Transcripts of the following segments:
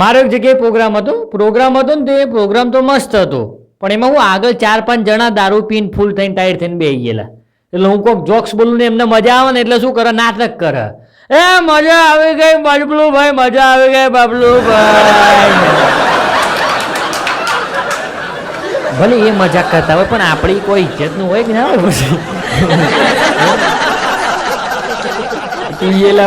મારો એક જગ્યાએ પ્રોગ્રામ હતો. પ્રોગ્રામ હતો ને તે પ્રોગ્રામ તો મસ્ત હતો. પણ એમાં હું આગળ ચાર પાંચ જણા દારૂ પીને ફૂલ થઈને ટાયર થઈને બેસી ગયેલા. એટલે હું કોઈક જોક્સ બોલું ને એમને મજા આવે ને એટલે શું કરે? નાટક કરે. એ, મજા આવી ગઈ બબલું ભાઈ મજા આવી ગઈ બબલું ભાઈ ભલે એ મજાક કરતા હોય, પણ આપણી કોઈ ઇજ્જતનું હોય કે ના હોય પછી?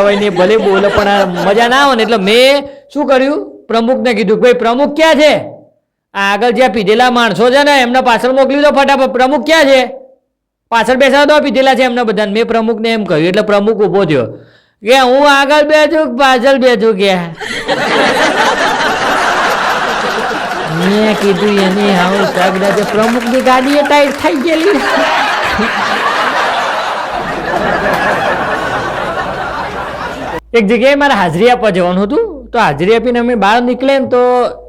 હોય ને ભલે બોલે, પણ મજા ના આવે ને એટલે મેં શું કર્યું? પ્રમુખને કીધું ભાઈ, પ્રમુખ ક્યાં છે? આ આગળ જ્યાં પીધેલા માણસો છે ને, એમના પાછળ મોકલી દો ફટાફટ. પ્રમુખ ક્યાં છે? પાછળ બેસા દો પીધેલા છે એમના બધા મેં પ્રમુખને એમ કહ્યું, એટલે પ્રમુખ ઊભો થયો. કે હું આગળ બેઠું પાછળ બેઠું કે? મેં કીધું, એની હાઉ સગડા પ્રમુખની ગાડી ટાઈટ થઈ ગયેલી. એક જગ્યાએ મારે હાજરી આપવા જવાનું હતું. તો હાજરી આપીને અમે બહાર નીકળે ને તો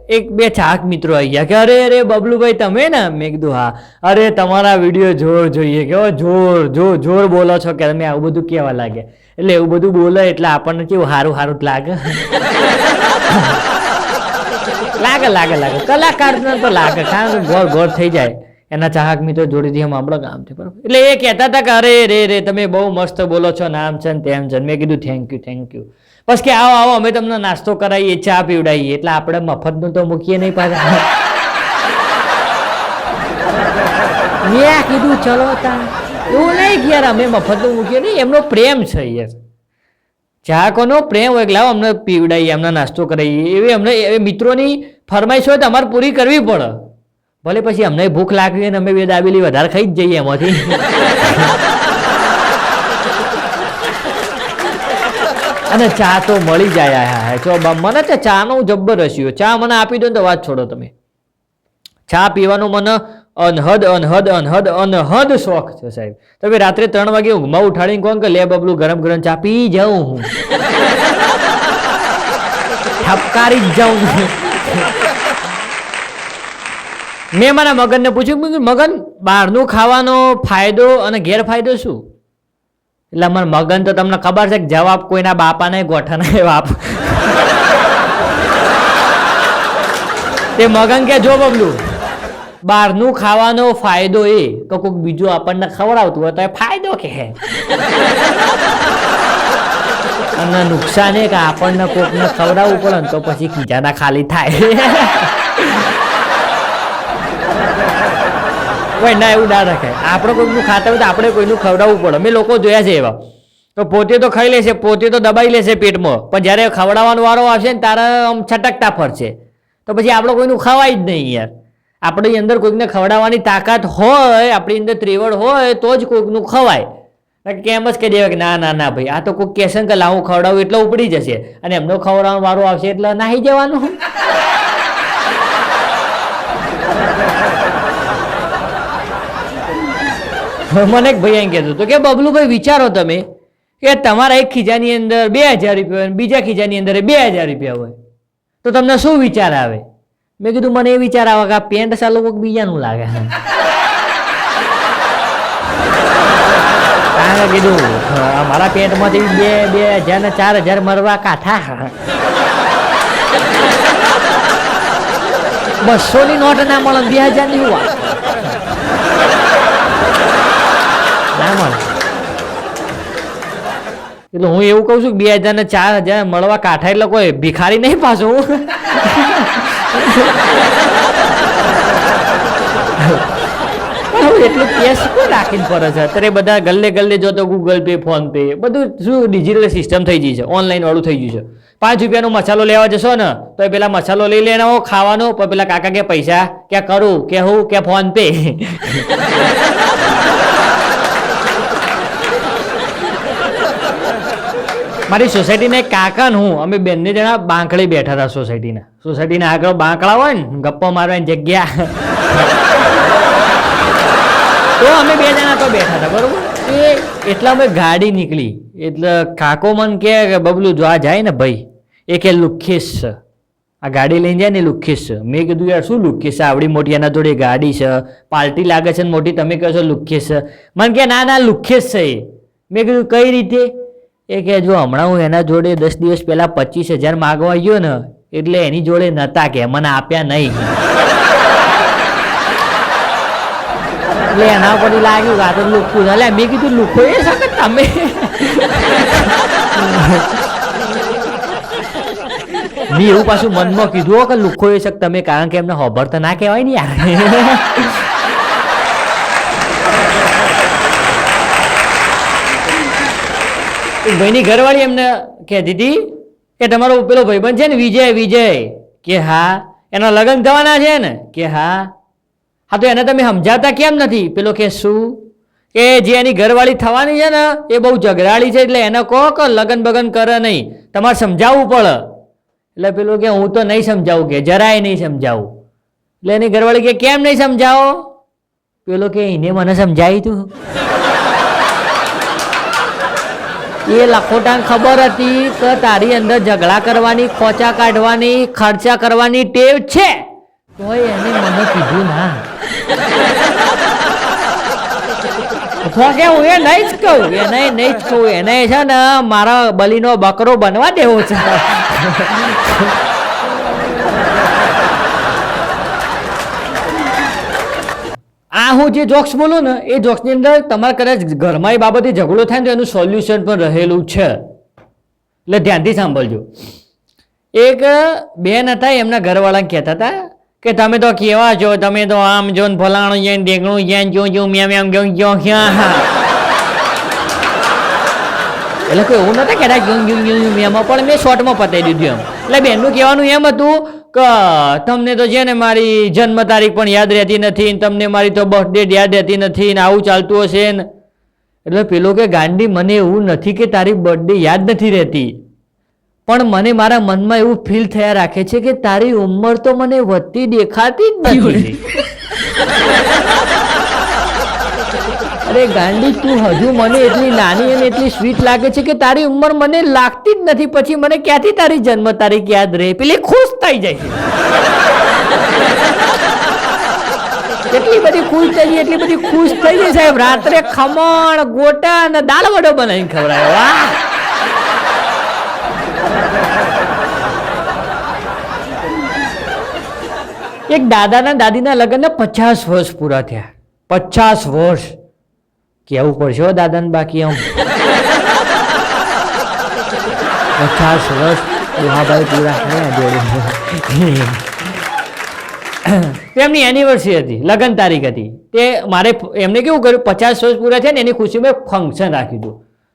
એક બે ચાક મિત્રો આવી ગયા કે અરે અરે, બબલુભાઈ, તમે ને? મેં કીધું, હા. અરે, તમારા વીડિયો જોર જોઈએ. કે જોર જોર જોર બોલો છો કે તમે આવું બધું કેવા લાગે? એટલે એવું બધું બોલે એટલે આપણને કેવું સારું સારું લાગે. લાગે લાગે લાગે. કલાકારને તો લાગે. કારણ કે ગોળ ગોળ થઈ જાય. એના ચાહક મિત્રો જોડેથી આમ આપણો કામ છે, બરાબર. એટલે એ કહેતા હતા કે, અરે, રે રે, તમે બહુ મસ્ત બોલો છો, નામ છે ને તેમ છે મેં કીધું થેન્ક યુ થેન્ક યુ બસ કે આવો આવો, અમે તમને નાસ્તો કરાવીએ, ચા પીવડાવીએ. એટલે આપણે મફતનું તો મૂકીએ નહીં પાછા. મેં કીધું, ચલો તા એવું નહીં યાર અમે મફતનું મૂકીએ નહીં, એમનો પ્રેમ છે યાર. ચાહકોનો પ્રેમ હોય લાવો, અમને પીવડાવીએ, અમને નાસ્તો કરાવીએ. એવી અમને એ મિત્રોની ફરમાઈશ હોય તો અમારે પૂરી કરવી પડે. ભલે પછી અમને ભૂખ લાગવી અને અમે બે દાબેલી વધારે ખાઈ જ જઈએ એમાંથી. અને ચા તો મળી જાય હા ચો મને તો ચાનો જબ્બર રસ્યો ચા મને આપી દો ને તો વાત છોડો તમે. ચા પીવાનો મને અનહદ અનહદ અનહદ અનહદ શોખ છે સાહેબ. તમે રાત્રે ત્રણ વાગે ઊંઘમાં ઉઠાડીને કોણ કે, લે બબલું, ગરમ ગરમ ચા પી જાઉં હું. ઠપકારી જ જાઉં મેં મારા મગનને પૂછ્યું, મગન બહારનું ખાવાનો ફાયદો અને ગેરફાયદો શું? એટલે અમારા મગન તો તમને ખબર છે કે જવાબ કોઈના બાપાને ગોઠાના બાપ. તે મગન કે જો બબલું, બહારનું ખાવાનો ફાયદો એ તો કોઈક બીજું આપણને ખવડાવતું હોય તો એ ફાયદો કે અને નુકસાન એ કે આપણને કોકને ખવડાવવું પડે ને તો પછી ખીજાના ખાલી થાય. કોઈ ના, એવું ના રાખે. આપણે કોઈનું ખાતા હોય તો આપણે કોઈનું ખવડાવવું પડે. મેં લોકો જોયા છે એવા. તો પોતે તો ખાઈ લેશે પોતે તો દબાઈ લેશે પેટમાં. પણ જ્યારે ખવડાવવાનો વારો આવશે ને તારા આમ છટકતા ફરશે. તો પછી આપણે કોઈનું ખવાય જ નહીં યાર. આપણી અંદર કોઈકને ખવડાવવાની તાકાત હોય, આપણી અંદર ત્રેવડ હોય, તો જ કોઈકનું ખવાય. કેમ જ કહી દેવાય કે ના ના ના ભાઈ, આ તો કોઈ કહેશે કે લાવું, ખવડાવું, એટલે ઉપડી જશે. અને એમનો ખવડાવવાનો વારો આવશે એટલે નાહી જવાનું. મને એક ભાઈ એમ કહેતો હતો કે, બબલુભાઈ, વિચારો તમે કે તમારા એક ખીજાની અંદર બે હજાર રૂપિયા હોય બીજા ખીજાની અંદર બે હજાર રૂપિયા હોય. તો તમને શું વિચાર આવે? મેં કીધું, મને એ વિચાર આવે કે આ પેન્ટ સાલો કોઈક બીજાનું લાગે. કારણ કીધું મારા પેન્ટમાંથી બે બે હજાર ને ચાર હજાર મરવા કાઠા. બસો ની નોટ ના મળે બે હજારની વાત. ના મળે એટલે હું એવું કહું છું કે બે હજાર ને ચાર હજાર મળવા કાંઠા એટલે કોઈ ભિખારી નહીં પાછો. હું એટલું કેશ શું રાખીને ફરે છે? અત્યારે બધા ગલ્લે ગલ્લે જો તો ગૂગલ પે ફોન પે બધું શું ડિજિટલ સિસ્ટમ થઈ ગઈ છે? ઓનલાઈન વાળું થઈ ગયું છે. પાંચ રૂપિયાનો મસાલો લેવા જશો ને, તો એ પેલા મસાલો લઈ લેવાનો, ખાવાનો, પણ પેલા કાકા કે પૈસા, કે કરું, કે હું, કે ફોન પે મારી સોસાયટીના એક કાકા હું. અમે બંને જણા બાંકડે બેઠા હતા સોસાયટીના સોસાયટીના આગળ બાંકડા હોય ને, ગપ્પા મારવાની જગ્યા. તો અમે બે જણા તો બેઠા હતા, બરોબર? એ એટલા અમે ગાડી નીકળી. એટલે કાકો મન કે બબલું, જો આ જાય ને ભાઈ. એ કે લુખેશ છે આ ગાડી લઈને જાય ને છે મેં કીધું, યાર, શું લુખેશ છે આવડી મોટી એના જોડે ગાડી છે. પાર્ટી લાગે છે ને મોટી, તમે કહો છો લુખેશ છે મને કે, ના ના લુખેશ છે એ. મેં કીધું, કઈ રીતે? એ કે જો હમણાં હું એના જોડે દસ દિવસ પહેલા પચીસ હજાર માગવા ગયો ને, એટલે એની જોડે નતા કે, મને આપ્યા નહીં. એટલે એના પરથી લાગ્યું આ તો લુખું છે. એટલે મેં કીધું, લુખો એ છે તમે? મેં એવું પાછું મનમાં કીધું કે લુખો એ છે કે તમે? કારણ કે એમને હોભર તો ના કહેવાય ને યાર. ભાઈની ઘરવાળી એમને કહેતી હતી કે તમારો પેલો ભાઈબંધ છે ને, વિજય વિજય. કે, હા. એના લગ્ન થવાના છે ને? કે, હા. હા, તો એને તમે સમજાવતા કેમ નથી? પેલો કે શું? કે જે એની ઘરવાળી થવાની છે ને, એ બહુ ઝઘડાળી છે, એટલે એને કહો કે લગ્ન બગન કરે નહીં. તમારે સમજાવવું પડે. એટલે પેલો કે હું તો નહીં સમજાવું કે, જરાય નહીં સમજાવું. એટલે એની ઘરવાળી કે કેમ નહીં સમજાવો? પેલો કે એને મને સમજાવી તું. એ લખોટાને ખબર હતી કે તારી અંદર ઝઘડા કરવાની, ખોચા કાઢવાની, ખર્ચા કરવાની ટેવ છે. તોય એને મને કીધું, ના. અથવા કે હું એ નહીં જ કહું, એને નહીં જ કહું, એને છે ને મારા બલીનો બકરો બનવા દેવો છે. આ હું જે જોક્સ બોલું ને એ જોક્સની અંદર તમારે કદાચ ઘરમાં એ બાબતે ઝઘડો થાય ને તો એનું સોલ્યુશન પણ રહેલું છે એટલે ધ્યાનથી સાંભળજો એક બેન હતા એમના ઘરવાળાને કહેતા હતા કે તમે તો કેવા છો તમે તો આમ જો ને ફલાણું ને ઢેકણું ને જો જો મેં મેં ક્યાં હા એટલે કોઈ એવું નતા કહેતા ગ્યું ગ્યું મેં ગ્યું પણ મેં શોર્ટમાં પતાવી દીધું એમ એટલે બેનનું કહેવાનું એમ હતું તમને તો છે ને મારી જન્મ તારીખ પણ યાદ રહેતી નથી તમને મારી તો બર્થડેટ યાદ રહેતી નથી ને આવું ચાલતું હશે ને. એટલે પેલો કે, ગાંડી, મને એવું નથી કે તારી બર્થડે યાદ નથી રહેતી. પણ મને મારા મનમાં એવું ફીલ થયા રાખે છે કે તારી ઉંમર તો મને વધતી દેખાતી જ નથી. અરે ગાંડી, તું હજુ મને એટલી નાની અને એટલી સ્વીટ લાગે છે કે તારી ઉંમર મને લાગતી જ નથી. પછી મને ક્યાંથી તારી જન્મ તારીખ યાદ રહે? પેલી ખુશ થઈ જાય. એટલી બધી ખુશ થઈ ગઈ એટલી બધી ખુશ થઈ ગઈ સાહેબ. રાત્રે ખમણ, ગોટા અને દાળ વડો બનાવીને ખવડાવે. વાહ! એક દાદાના દાદીના લગ્નને પચાસ વર્ષ પૂરા થયા. પચાસ વર્ષ. કેવું પડશે હો દાદાને બાકી આમ? પચાસ વર્ષ. દુહાભાઈ પૂરા તેમની એનિવર્સરી હતી, લગ્ન તારીખ હતી. તે મારે એમને કેવું કર્યું? પચાસ વર્ષ પૂરા થયા ને એની ખુશી મેં ફંક્શન રાખ્યું હતું.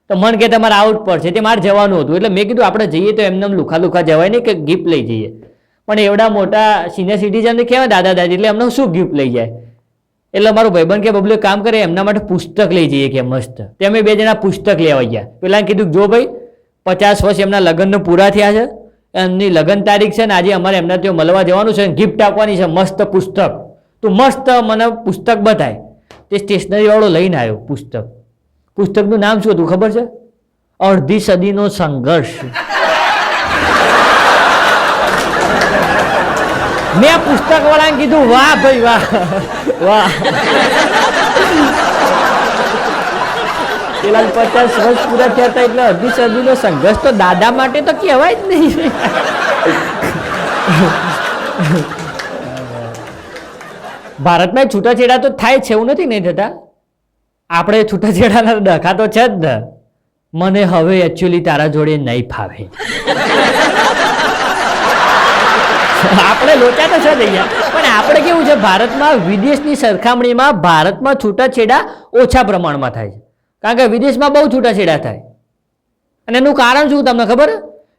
તો મન કે તમારે આઉટ પડશે. તે મારે જવાનું હતું. એટલે મેં કીધું, આપણે જઈએ તો એમને એમ લુખા લુખા જવાય નહીં કે ગિફ્ટ લઈ જઈએ. પણ એવડા મોટા સિનિયર સિટીઝન કેવા દાદા દાદી એટલે એમને શું ગિફ્ટ લઈ જાય? એટલે મારો ભાઈબંધ કે બબલે કામ કરે, એમના માટે પુસ્તક લઈ જઈએ કે મસ્ત. તે અમે બે જણા પુસ્તક લેવા ગયા. પેલા કીધું જો ભાઈ, પચાસ વર્ષ એમના લગ્નનો પૂરા થયા છે, એમની લગ્ન તારીખ છે ને આજે અમારે એમના ત્યાં મળવા જવાનું છે ગિફ્ટ આપવાની છે, મસ્ત પુસ્તક. તું મસ્ત મને પુસ્તક બતાય. તે સ્ટેશનરીવાળો લઈને આવ્યો પુસ્તક. પુસ્તકનું નામ શું હતું ખબર છે? અડધી સદીનો સંઘર્ષ. મેં પુસ્તક વાળાને કીધું, વાહ ભાઈ, વાહ. વાહ. પેલા પચાસ વર્ષ પૂરા થયા હતા એટલે અડધી સદીનો સંઘર્ષ તો દાદા માટે તો કહેવાય જ નહીં. ભારતમાં છૂટાછેડા તો થાય છે એવું નથી નહીં થતા આપણે છૂટાછેડાના ડખા તો છે જ ને. મને હવે એકચ્યુઅલી તારા જોડે નહીં ફાવે. આપણે લોચા તો છે અહીંયા. પણ આપણે કેવું છે, ભારતમાં વિદેશની સરખામણીમાં ભારતમાં છૂટાછેડા ઓછા પ્રમાણમાં થાય છે. કારણ કે વિદેશમાં બહુ છૂટાછેડા થાય. અને એનું કારણ શું તમને ખબર?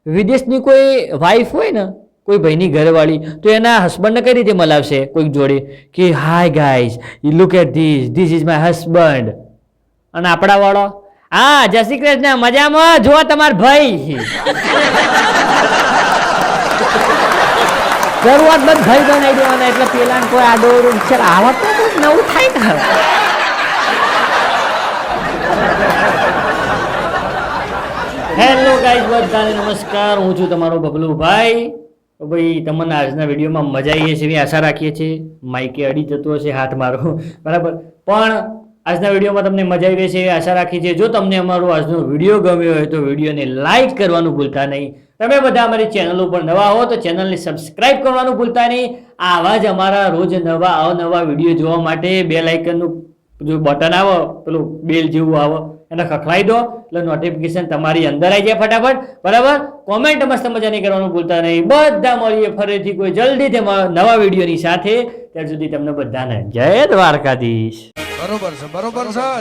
વિદેશની કોઈ વાઈફ હોય ને, કોઈ ભાઈની ઘરવાળી, તો એના હસબન્ડને કઈ રીતે મલાવશે કોઈક જોડે? કે hi guys you look at this this is my husband અને આપણા વાળો હા, જય શ્રી કૃષ્ણ, મજામાં જો તમાર ભાઈ. શરૂઆત બધ ભાઈ બનાવી દેવાના એટલે પેલા કોઈ આડો છે આવા તો નવું થાય ને હેલો ગાઈઝ બધાને નમસ્કાર. હું છું તમારો બબલુભાઈ ભાઈ, તમને આજના વિડીયોમાં મજા આવી હશે એવી આશા રાખીએ છીએ. માઇકે અડી જતો હશે હાથ મારો. બરાબર. પણ આજના વિડીયોમાં તમને મજા આવી છે આશા રાખી છે જો તમને અમારો આજનો વીડિયો ગમ્યો હોય તો વિડીયોને લાઇક કરવાનું ભૂલતા નહીં. તમે બધા અમારી ચેનલ ઉપર નવા હો તો ચેનલને સબસ્ક્રાઇબ કરવાનું ભૂલતા નહીં. આવા જ અમારા રોજ નવા, અવનવા વીડિયો જોવા માટે બે લાઇકનનું જો બટન આવે, પેલું બેલ જેવું આવે, એને ખખડાઈ દો, એટલે નોટિફિકેશન તમારી અંદર આવી જાય ફટાફટ. બરાબર? કોમેન્ટ મસ્ત મજાની કરવાનું ભૂલતા નહીં. બધા મળીએ ફરીથી કોઈ જલ્દી નવા વિડીયોની સાથે. ત્યાં સુધી તમને બધાને જય દ્વારકાધીશ. બરોબર છે બરોબર છે